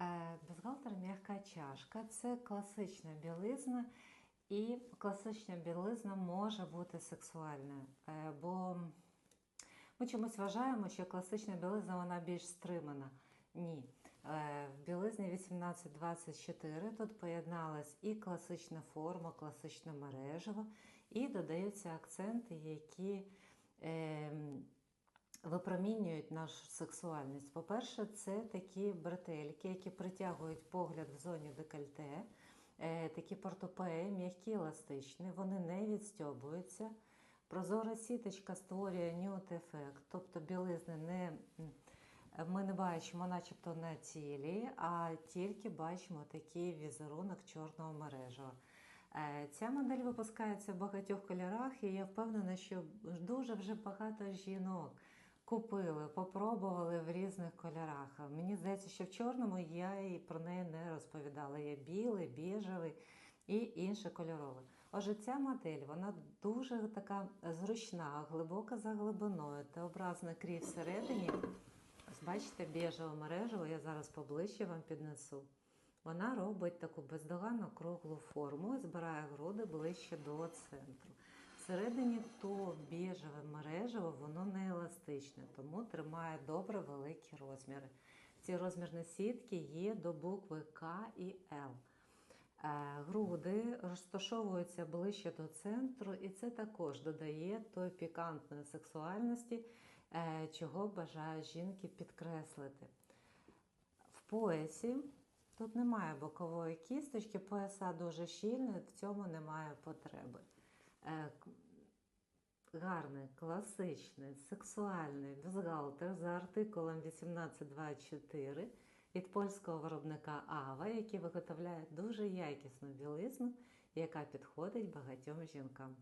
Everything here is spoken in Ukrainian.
Е, Бюстгальтер м'яка чашка це класична білизна, і класична білизна може бути сексуальною. Е, Бо ми чомусь вважаємо, що класична білизна вона більш стримана. Ні. Е, В білизні 1824 тут поєдналась і класична форма, класичне мережево, і додаються акценти, які ем, випромінюють нашу сексуальність. По-перше, це такі бретельки, які притягують погляд в зоні декольте, е, такі портупеї, м'які, еластичні, вони не відстьобуються. Прозора сіточка створює нюд-ефект, тобто білизни не, ми не бачимо, начебто на тілі, а тільки бачимо такий візерунок чорного мережева. Е, Ця модель випускається в багатьох кольорах, і я впевнена, що дуже вже багато жінок купили, попробували в різних кольорах. Мені здається, що в чорному я і про неї не розповідала. Є білий, біжевий і інше кольорове. Отже, ця модель вона дуже така зручна, глибока за глибиною, Т-образна крій всередині. Бачите, біжеве мережево, я зараз поближче вам піднесу. Вона робить таку бездоганну круглу форму і збирає груди ближче до центру. Всередині то біжеве мережево, воно не еластичне, тому тримає добре великі розміри. Ці розмірні сітки є до букви К і Л. Е, Груди розташовуються ближче до центру, і це також додає той пікантної сексуальності, е, чого бажають жінки підкреслити. В поясі тут немає бокової кісточки, пояса дуже щільні, в цьому немає потреби. Гарний, класичний, сексуальний бюстгальтер за артикулом 1824 від польського виробника Ава, який виготовляє дуже якісну білизну, яка підходить багатьом жінкам.